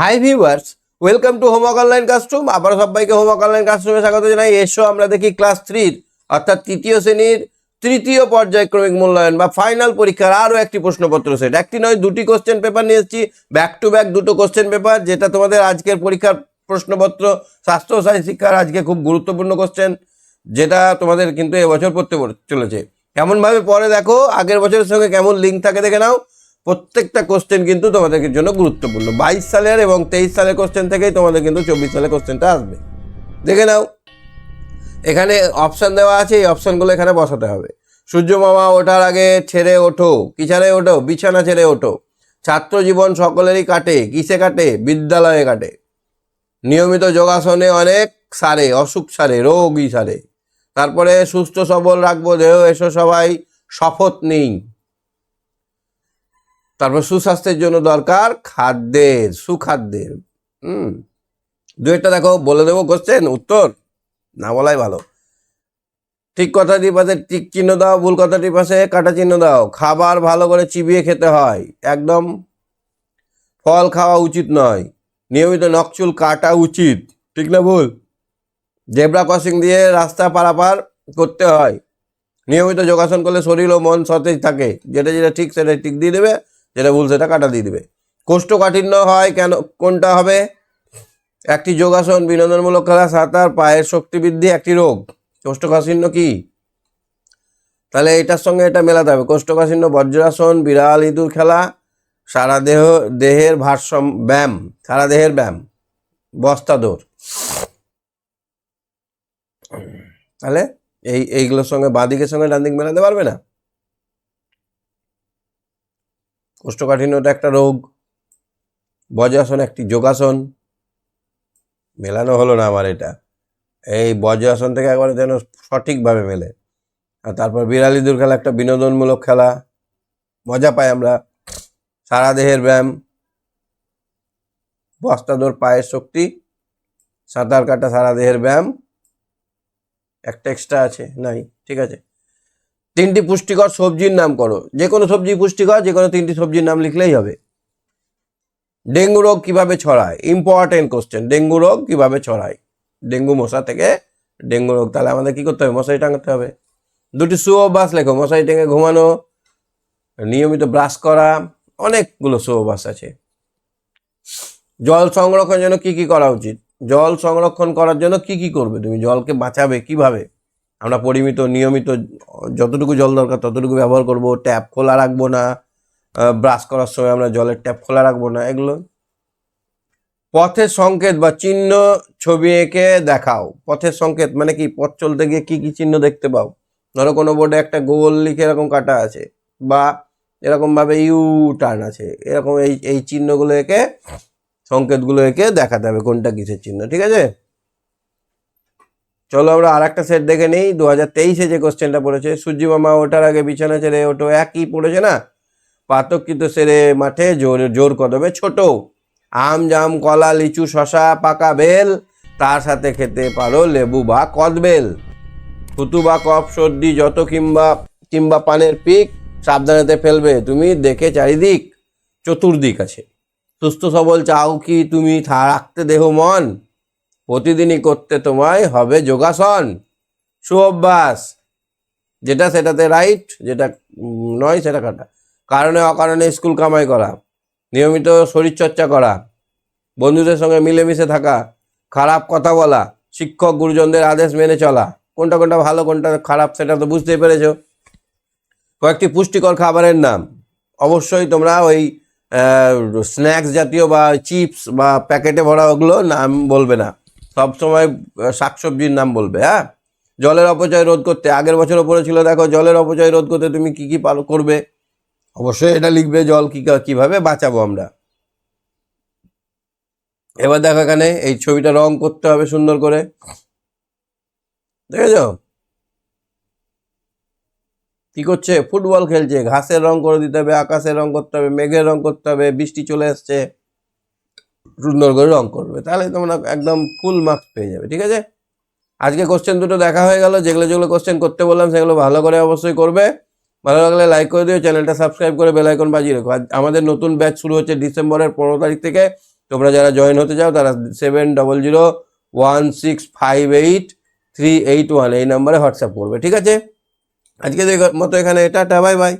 Hi viewers welcome to homework online classroom আবারও সবাইকে homework online ক্লাসরুমে স্বাগত জানাই। এসো আমরা দেখি ক্লাস থ্রির অর্থাৎ তৃতীয় শ্রেণির তৃতীয় পর্যায়ক্রমিক মূল্যায়ন বা ফাইনাল পরীক্ষার আরও একটি প্রশ্নপত্র সেট একটি নয়, দুটি কোশ্চেন পেপার নিয়ে এসেছি। ব্যাক টু ব্যাক দুটো কোশ্চেন পেপার যেটা তোমাদের আজকের পরীক্ষার প্রশ্নপত্র। স্বাস্থ্য সায়েন্স শিক্ষার আজকে খুব গুরুত্বপূর্ণ কোশ্চেন যেটা তোমাদের কিন্তু এবছর পড়তে চলেছে। কেমনভাবে পরে দেখো, আগের বছরের সঙ্গে কেমন লিঙ্ক থাকে দেখে নাও। প্রত্যেকটা কোশ্চেন কিন্তু তোমাদের জন্য গুরুত্বপূর্ণ। বাইশ সালের এবং তেইশ সালের কোশ্চেন থেকেই তোমাদের কিন্তু চব্বিশ সালের কোশ্চেনটা আসবে। দেখে নাও। এখানে অপশান দেওয়া আছে, এই অপশানগুলো এখানে বসাতে হবে। সূর্য মামা ওঠার আগে ছেড়ে ওঠো। কি ছেড়ে ওঠো? বিছানা ছেড়ে ওঠো। ছাত্র জীবন সকলেরই কাটে। কিসে কাটে? বিদ্যালয়ে কাটে। নিয়মিত যোগাসনে অনেক সারে, অসুখ সারে, রোগই সারে। তারপরে সুস্থ সবল রাখব। দেহ, এসো সবাই। শপথ নেই তারপর সুস্বাস্থ্যের জন্য দরকার খাদ্যের, সুখাদ্যের। হুম। দু একটা দেখো, বলে দেবো কোশ্চেন উত্তর? না বলাই ভালো। ঠিক কথাটি পাশে টিক চিহ্ন দাও, ভুল কথাটি পাশে, কাটা চিহ্ন দাও। খাবার ভালো করে চিবিয়ে খেতে হয়। একদম ফল খাওয়া উচিত নয়। নিয়মিত নখচুল কাটা উচিত। ঠিক না ভুল? জেব্রা ক্রসিং দিয়ে রাস্তা পারাপার করতে হয়। নিয়মিত যোগাসন করলে শরীর ও মন সতেজ থাকে। যেটা যেটা ঠিক সেটা ঠিক দিয়ে দেবে। যেটা ভুল সেটা কাটা দিয়ে দেবে। কোষ্ঠকাঠিন্য হয় কেন, কোনটা হবে? একটি যোগাসন বিনোদনমূলক খেলা সাঁতার পায়ের শক্তি বৃদ্ধি, একটি রোগ। কোষ্ঠকাঠিন্য কি? তাহলে এটার সঙ্গে এটা মেলাতে হবে। কোষ্ঠকাঠিন্য বজ্রাসন, বিড়াল, ইঁদুর খেলা, সারা দেহ, দেহের ভারসাম্য, ব্যায়াম, সারা দেহের ব্যায়াম, বস্তা দৌড়। তাহলে এই, এইগুলোর সঙ্গে বাঁদিকের সঙ্গে ডান দিক মেলাতে পারবে না? কোষ্ঠকাঠিন্যটা একটা রোগ, বজ্রাসন একটি যোগাসন, মেলানো হলো না আমার এটা। এই বজ্রাসন থেকে একবারে যেন সঠিকভাবে মেলে। আর তারপর বিড়ালি দূর খেলা একটা বিনোদনমূলক খেলা, মজা পাই আমরা। সারা দেহের ব্যায়াম বস্তাদোর পায়ের শক্তি, সাঁতার কাটা, সারা দেহের ব্যায়াম। একটা এক্সট্রা আছে, নাই, ঠিক আছে। তিনটি পুষ্টিকর সবজির নাম করো। যে কোনো সবজি পুষ্টিকর, যে কোনো তিনটি সবজির নাম লিখলেই হবে। ডেঙ্গু রোগ কীভাবে ছড়ায়? ইম্পর্টেন্ট কোশ্চেন ডেঙ্গু রোগ কীভাবে ছড়ায়? ডেঙ্গু মশা থেকে ডেঙ্গু রোগ। তাহলে আমাদের কি করতে হবে? মশারি টাঙাতে হবে। দুটি সুঅভ্যাস লেখো। মশারি টেঙে ঘুমানো, নিয়মিত ব্রাশ করা, অনেকগুলো সুঅভ্যাস আছে। জল সংরক্ষণের জন্য কি কি করা উচিত? জল সংরক্ষণ করার জন্য কি কি করবে? তুমি জলকে বাঁচাবে কীভাবে? আমরা পরিমিত, নিয়মিত, যতটুকু জল দরকার ততটুকু ব্যবহার করব। ট্যাপ খোলা রাখব না। ব্রাশ করার সময় আমরা জলের ট্যাপ খোলা রাখব না। এগুলো পথের সংকেত বা চিহ্ন ছবি এঁকে দেখাও। পথের সংকেত মানে কি? পথ চলতে গিয়ে কি কি চিহ্ন দেখতে পাও? ধরো কোনো বোর্ডে একটা গোল লিখে এরকম কাটা আছে বা এরকম ভাবে ইউ টার্ন আছে। এরকম এই এই চিহ্নগুলো এঁকে, সংকেতগুলো এঁকে দেখাতে হবে কোনটা কিসের চিহ্ন। ঠিক আছে? চলো আমরা আর একটা সেট দেখে নেই। দু হাজার তেইশে যে কোশ্চেনটা পড়েছে সূর্যি মামা ওঠার আগে বিছানা ছেড়ে ওঠো, একই পড়েছে না? পাতকিত সেরে মাঠে জোর জোর কদমে ছোট। আম, জাম, কলা, লিচু শশা পাকা বেল, তার সাথে খেতে পারো লেবু বা কদবেল। থুতু বা কফ, সর্দি, যত কিংবা কিংবা পানের পিক, সাবধানেতে ফেলবে। তুমি দেখে চারিদিক, চতুর্দিক আছে। সুস্থ সবল চাও কি তুমি? রাখতে দেহ মন। প্রতিদিনই করতে তোমায় হবে যোগাসন। সুঅভ্যাস। যেটা সেটাতে রাইট যেটা নয়, সেটা কাটা। কারণে অকারণে স্কুল কামাই করা। নিয়মিত শরীরচর্চা করা। বন্ধুদের সঙ্গে মিলেমিশে থাকা। খারাপ কথা বলা। শিক্ষক গুরুজনদের আদেশ মেনে চলা। কোনটা কোনটা ভালো, কোনটা খারাপ, সেটা তো বুঝতেই পেরেছ। কয়েকটি পুষ্টিকর খাবারের নাম। অবশ্যই তোমরা ওই স্ন্যাক্স জাতীয় বা চিপস বা প্যাকেটে ভরা ওগুলো নাম বলবে না। সব সময় শাকসবজির নাম বলবে হ্যাঁ? জলের অপচয় রোধ করতে, আগের বছরও পড়েছিল দেখো, জলের অপচয় রোধ করতে তুমি কি কি পালন করবে? অবশ্যই এটা লিখবে জল কি, কীভাবে? বাঁচাবো আমরা। এবার দেখো এখানে, এই ছবিটা রং করতে হবে সুন্দর করে। দেখেছ? কি করছে? ফুটবল খেলছে, ঘাসের রং করে দিতে হবে, আকাশের রং করতে হবে, মেঘের রং করতে হবে, বৃষ্টি চলে আসছে। সুন্দর করে রং করবে, তাহলে তোমরা একদম ফুল মার্কস পেয়ে যাবে, ঠিক আছে? আজকে কোশ্চেন দুটো দেখা হয়ে গেল, যেগুলো যেগুলো কোশ্চেন করতে বললাম সেগুলো ভালো করে অবশ্যই করবে। ভালো লাগলে লাইক করে দিও, চ্যানেলটা সাবস্ক্রাইব করে বেল আইকন বাজিয়ে রেখো। আমাদের নতুন ব্যাচ শুরু হচ্ছে ডিসেম্বরের পনেরো তারিখ থেকে। তোমরা যারা জয়েন হতে চাও, তারা seven double zero one six five eight three eight one এই নাম্বারে হোয়াটসঅ্যাপ করবে, ঠিক আছে? আজকে মতো এখানে, টাটা বাই বাই